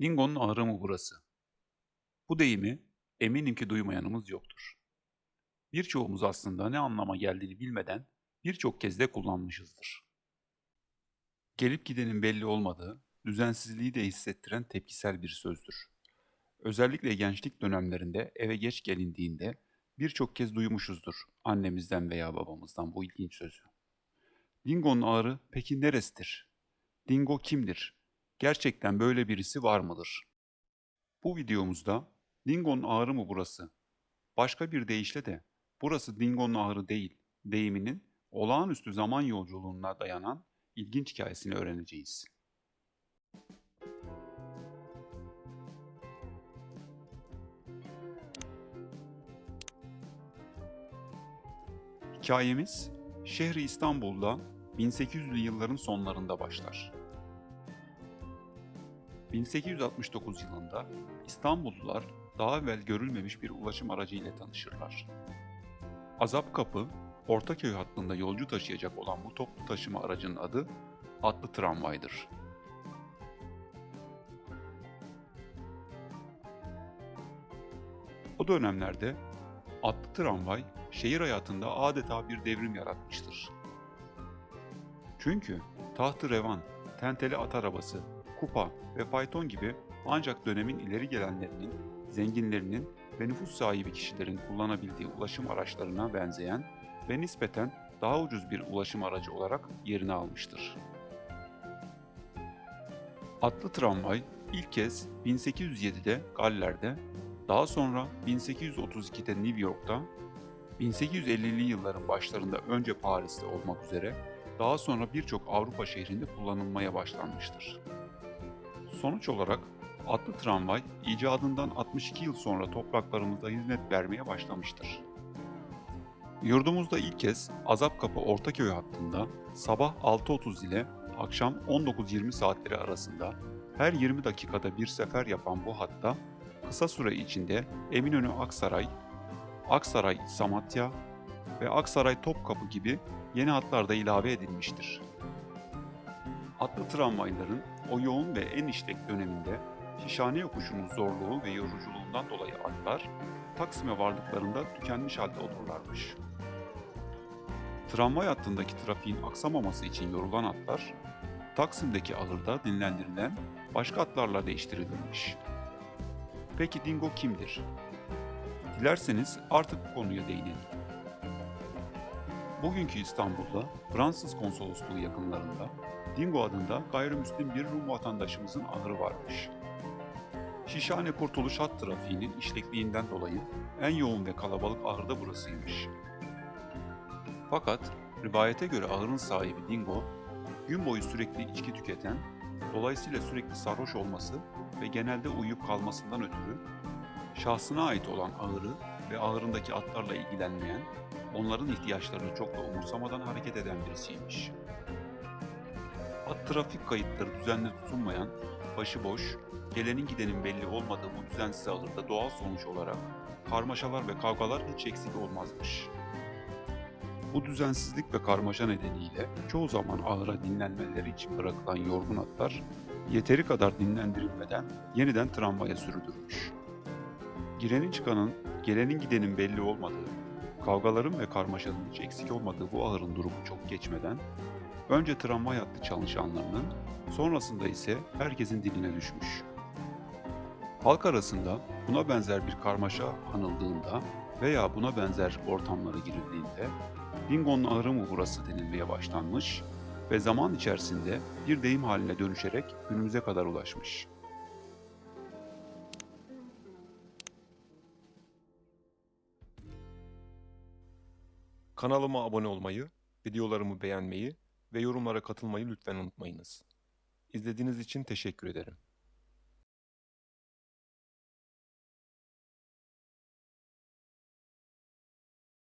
Dingo'nun ahırı burası? Bu deyimi eminim ki duymayanımız yoktur. Birçoğumuz aslında ne anlama geldiğini bilmeden birçok kez de kullanmışızdır. Gelip gidenin belli olmadığı, düzensizliği de hissettiren tepkisel bir sözdür. Özellikle gençlik dönemlerinde eve geç gelindiğinde birçok kez duymuşuzdur annemizden veya babamızdan bu ilginç sözü. Dingo'nun ağrı peki neresidir? Dingo kimdir? Gerçekten böyle birisi var mıdır? Bu videomuzda Dingo'nun ağrı mı burası? Başka bir deyişle de burası Dingo'nun ağrı değil deyiminin olağanüstü zaman yolculuğuna dayanan ilginç hikayesini öğreneceğiz. Hikayemiz şehri İstanbul'da 1800'lü yılların sonlarında başlar. 1869 yılında İstanbullular daha evvel görülmemiş bir ulaşım aracı ile tanışırlar. Azap Kapı, Ortaköy hattında yolcu taşıyacak olan bu toplu taşıma aracının adı atlı tramvaydır. O dönemlerde atlı tramvay şehir hayatında adeta bir devrim yaratmıştır. Çünkü tahtı revan, tenteli at arabası, kupa ve fayton gibi ancak dönemin ileri gelenlerinin, zenginlerinin ve nüfus sahibi kişilerin kullanabildiği ulaşım araçlarına benzeyen ve nispeten daha ucuz bir ulaşım aracı olarak yerini almıştır. Atlı tramvay ilk kez 1807'de Galler'de, daha sonra 1832'de New York'ta, 1850'li yılların başlarında önce Paris'te olmak üzere daha sonra birçok Avrupa şehrinde kullanılmaya başlanmıştır. Sonuç olarak atlı tramvay icadından 62 yıl sonra topraklarımızda hizmet vermeye başlamıştır. Yurdumuzda ilk kez Azapkapı Ortaköy hattında sabah 6.30 ile akşam 19.20 saatleri arasında her 20 dakikada bir sefer yapan bu hatta kısa süre içinde Eminönü Aksaray, Aksaray Samatya ve Aksaray Topkapı gibi yeni hatlar da ilave edilmiştir. Atlı tramvayların o yoğun ve en işlek döneminde Şişhane yokuşunun zorluğu ve yoruculuğundan dolayı atlar Taksim'e vardıklarında tükenmiş halde olurlarmış. Tramvay hattındaki trafiğin aksamaması için yorulan atlar Taksim'deki ahırda dinlendirilen başka atlarla değiştirilmiş. Peki Dingo kimdir? Dilerseniz artık bu konuya değinelim. Bugünkü İstanbul'da Fransız konsolosluğu yakınlarında Dingo adında gayrimüslim bir Rum vatandaşımızın ahırı varmış. Şişhane Kurtuluş hat trafiğinin işlekliğinden dolayı en yoğun ve kalabalık ahır da burasıymış. Fakat rivayete göre ahırın sahibi Dingo, gün boyu sürekli içki tüketen, dolayısıyla sürekli sarhoş olması ve genelde uyuyup kalmasından ötürü şahsına ait olan ahırı ve ahırındaki atlarla ilgilenmeyen, onların ihtiyaçlarını çok da umursamadan hareket eden birisiymiş. At trafik kayıtları düzenli tutulmayan, başıboş, gelenin gidenin belli olmadığı bu düzensiz ahırda doğal sonuç olarak karmaşalar ve kavgalar hiç eksik olmazmış. Bu düzensizlik ve karmaşa nedeniyle çoğu zaman ahıra dinlenmeleri için bırakılan yorgun atlar yeteri kadar dinlendirilmeden yeniden tramvaya sürülürmüş. Girenin çıkanın, gelenin gidenin belli olmadığı, kavgaların ve karmaşanın hiç eksik olmadığı bu ahırın durumu çok geçmeden önce tramvay hattı çalışanlarının, sonrasında ise herkesin diline düşmüş. Halk arasında buna benzer bir karmaşa anıldığında veya buna benzer ortamlara girildiğinde Dingo'nun ahırı mı burası denilmeye başlanmış ve zaman içerisinde bir deyim haline dönüşerek günümüze kadar ulaşmış. Kanalıma abone olmayı, videolarımı beğenmeyi ve yorumlara katılmayı lütfen unutmayınız. İzlediğiniz için teşekkür ederim.